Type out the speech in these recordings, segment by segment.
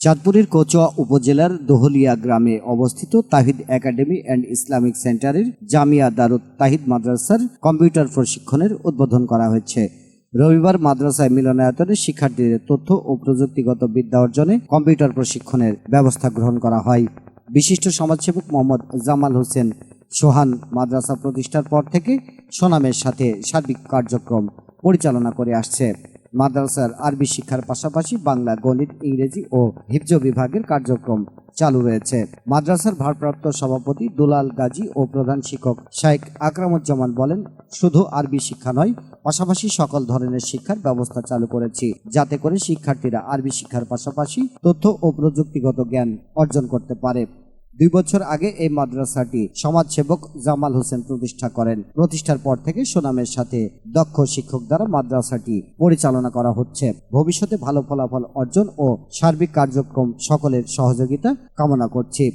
চাঁদপুরের কচুয়া উপজেলার দোহলিয়া গ্রামে অবস্থিত তাহিদ একাডেমি অ্যান্ড ইসলামিক সেন্টারের জামিয়া দারুত তাহিদ মাদ্রাসার কম্পিউটার প্রশিক্ষণের উদ্বোধন করা হয়েছে। রবিবার মাদ্রাসায় মিলনায়তনে শিক্ষার্থীদের তথ্য ও প্রযুক্তিগত বিদ্যা অর্জনে কম্পিউটার প্রশিক্ষণের ব্যবস্থা গ্রহণ করা হয়। বিশিষ্ট সমাজসেবক মোহাম্মদ জামাল হোসেন সোহান মাদ্রাসা প্রতিষ্ঠার পর থেকে সোনামের সাথে সার্বিক কার্যক্রম পরিচালনা করে আসছে। মাদ্রাসার আরবি শিক্ষার পাশাপাশি বাংলা, গণিত, ইংরেজি ও হিফজ বিভাগের কার্যক্রম চালু রয়েছে। মাদ্রাসার ভারপ্রাপ্ত সভাপতি দুলাল গাজী ও প্রধান শিক্ষক শাইখ আকরামুজ্জামান বলেন, শুধু আরবি শিক্ষা নয়, পাশাপাশি সকল ধরনের শিক্ষার ব্যবস্থা চালু করেছি, যাতে করে শিক্ষার্থীরা আরবি শিক্ষার পাশাপাশি তথ্য ও প্রযুক্তিগত জ্ঞান অর্জন করতে পারে। দুই বছর আগে এই মাদ্রাসাটি সমাজসেবক জামাল হোসেন প্রতিষ্ঠা করেন। প্রতিষ্ঠার পর থেকে সুনামের সাথে দক্ষ শিক্ষক দ্বারা মাদ্রাসাটি পরিচালনা করা হচ্ছে। ভবিষ্যতে ভালো ফলাফল অর্জন ও সার্বিক কার্যক্রম সকলের সহযোগিতা কামনা করছি।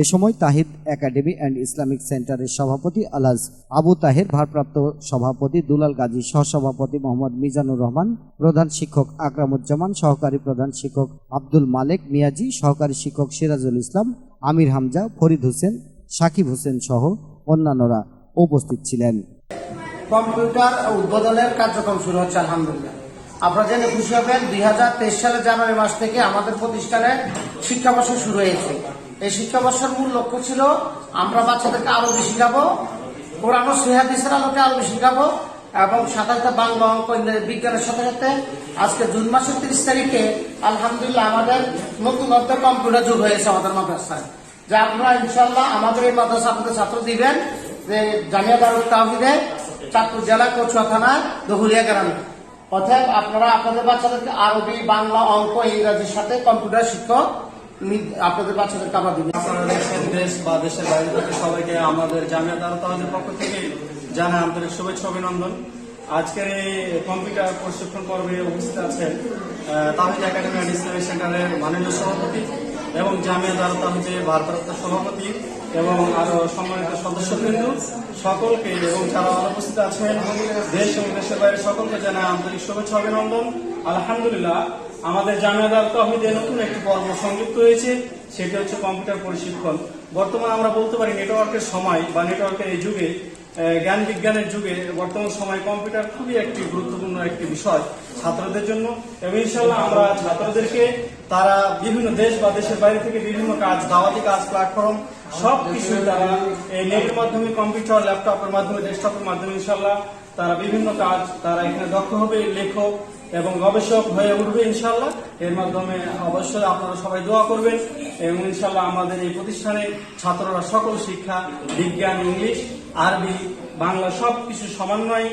এ সময় তাহিদ একাডেমি অ্যান্ড ইসলামিক সেন্টারের সভাপতি আলাজ আবু তাহের, ভারপ্রাপ্ত সভাপতি দুলাল গাজী, সহসভাপতি মোহাম্মদ মিজানুর রহমান, প্রধান শিক্ষক আকরামুজ্জামান, সহকারী প্রধান শিক্ষক আব্দুল মালেক মিয়াজি, সহকারী শিক্ষক সিরাজুল ইসলাম, আমির হামজা, ফরিদ হোসেন, সাকিব হোসেন সহ অন্যান্যরা উপস্থিত ছিলেন। কম্পিউটার উদ্বোধনের কার্যক্রম শুরু হচ্ছে, আলহামদুলিল্লাহ। আপনারা জেনে খুশি হবেন, দুই সালের জানুয়ারি মাস থেকে আমাদের প্রতিষ্ঠানে শিক্ষাবর্ষ শুরু হয়েছে। এই শিক্ষাবর্ষের মূল লক্ষ্য ছিল, আমরা বাচ্চাদেরকে আরও বেশি শিখাবো। কোরআন সিহাদিসের আলোকে আরও বেশি শিখাবো। এবং সাথে সাথে বাংলা অঙ্ক বিজ্ঞানের সাথে সাথে আজকে জুন মাসের তিরিশ তারিখে আলহামদুলিল্লাহ আমাদের নতুন অর্থে কম্পিউটার যুগ হয়েছে আমাদের মাদ্রাসায়। যা আপনারা ইনশাল্লাহ আমাদের এই মাদ্রাসা আপনাদের ছাত্র দিবেন, যে জামিয়া দারুল তাহিদে চাঁদপুর জেলা কচুয়া থানার দহুলিয়া গ্রামে। অর্থাৎ আপনারা আপনাদের বাচ্চাদেরকে আরবি, বাংলা, অঙ্ক, ইংরাজির সাথে কম্পিউটার শিক্ষক আপনাদের দিবেন আপনারা দেশের দেশ বা দেশের বাইরে থেকে সবাইকে আমাদের জামিয়া দারুল তাওয়াজের পক্ষ থেকে জানাই আন্তরিক শুভেচ্ছা অভিনন্দন। আজকের এই কম্পিউটার প্রশিক্ষণ পর্বে উপস্থিত আছেন তাহিদ একাডেমি অ্যান্ড ইসলামিক সেন্টারের মাননীয় সভাপতি এবং জামিয়া দারুল তাহিদের ভারপ্রাপ্ত সভাপতি এবং আরও সম্মানিত সদস্যবৃন্দ সকলকে এবং যারা অনুপস্থিত আছেন, দেশ এবং দেশের বাইরে সকলকে জানাই আন্তরিক শুভেচ্ছা অভিনন্দন। আলহামদুলিল্লাহ। আমাদের জামিয়াদার তহিদে নতুন একটি পর্ব সংযুক্ত হয়েছে, সেটি হচ্ছে কম্পিউটার প্রশিক্ষণ। বর্তমানে আমরা বলতে পারি নেটওয়ার্কের সময় বা নেটওয়ার্কের এই যুগে জ্ঞান বিজ্ঞানের যুগে বর্তমান সময় কম্পিউটার খুবই একটি গুরুত্বপূর্ণ একটি বিষয় ছাত্রদের জন্য এবং ইনশাল্লাহ আমরা ছাত্রদেরকে, তারা বিভিন্ন দেশ বা দেশের বাইরে থেকে বিভিন্ন কাজ, দাওয়াতি কাজ প্ল্যাটফর্ম সব কিছুই তারা নেটের মাধ্যমে, কম্পিউটার, ল্যাপটপের মাধ্যমে, ডেস্কটপের মাধ্যমে ইনশাল্লাহ তারা বিভিন্ন কাজ তারা এখানে দক্ষ হবে, লেখক এবং গবেষক হয়ে উঠবে ইনশাল্লাহ এর মাধ্যমে অবশ্যই আপনারা সবাই দোয়া করবেন এবং ইনশাল্লাহ আমাদের এই প্রতিষ্ঠানে ছাত্ররা সকল শিক্ষা, বিজ্ঞান, ইংলিশ, আরবি, বাংলা সব কিছু সমন্বয়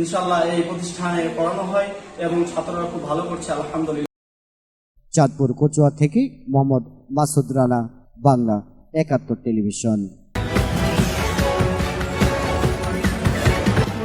ইনশাল্লাহ এই প্রতিষ্ঠানে পড়ানো হয় এবং ছাত্ররা খুব ভালো করছে, আলহামদুলিল্লাহ। চাঁদপুর, কচুয়া থেকে মোহাম্মদ মাসুদ রানা, বাংলা একাত্তর টেলিভিশন।